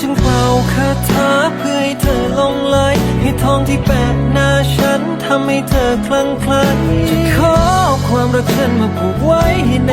จึงเป่าคาถาเพื่อให้เธอลงไหลให้ทองที่แปดหน้าฉันทำให้เธอคลั่งไคล้จะขอความรักฉันมาผูกไว้ให้ใน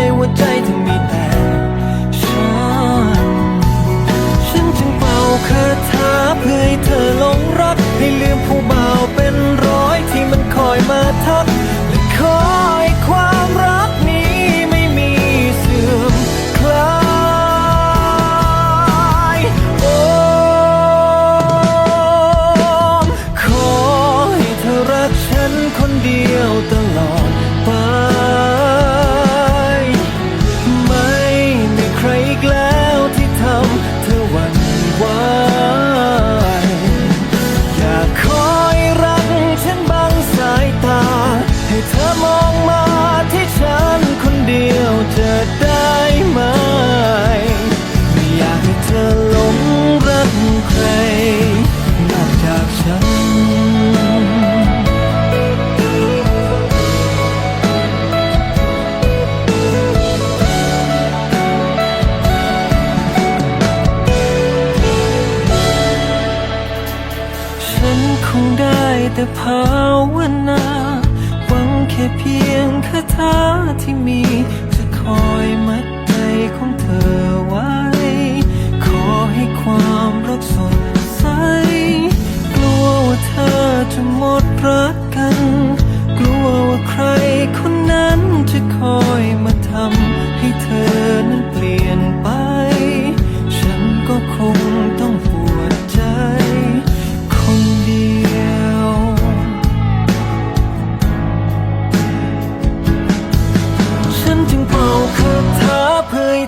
ฉันคงได้แต่ภาวนา หวังแค่เพียงคาถาที่มี จะคอยมัดใจของเธอไว้ ขอให้ความรักสดใส กลัวว่าเธอจะหมดรักกัน กลัวว่าใครคนนั้นจะคอยมาทำให้เธอนั้น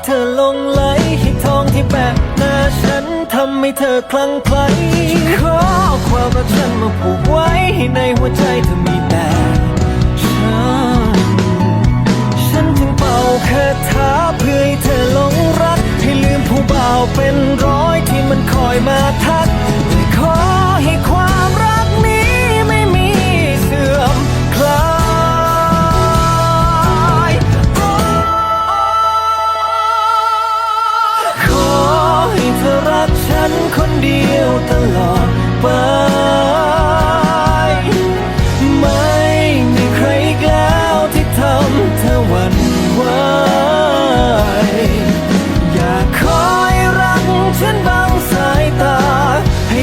เพื่อให้เธอลงไหลให้ทองที่แบกหน้าฉันทำให้เธอคลั่งไคล้ขอความรักฉันมาผูกไว้ให้ในหัวใจเธอมีแต่ฉัน ฉันจึงเป่าคาถาเพื่อให้เธอหลงรัก ให้ลืมผู้บ่าวเป็นร้อยที่มันคอยมาท้า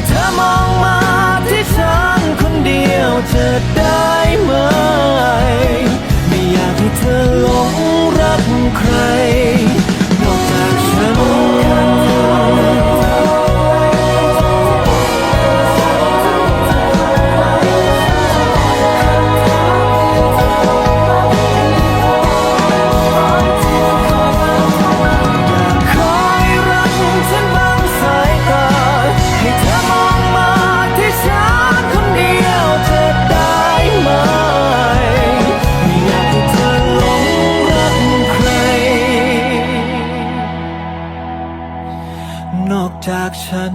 เธอมองมาที่ฉันคนเดียวเธอได้ จากฉัน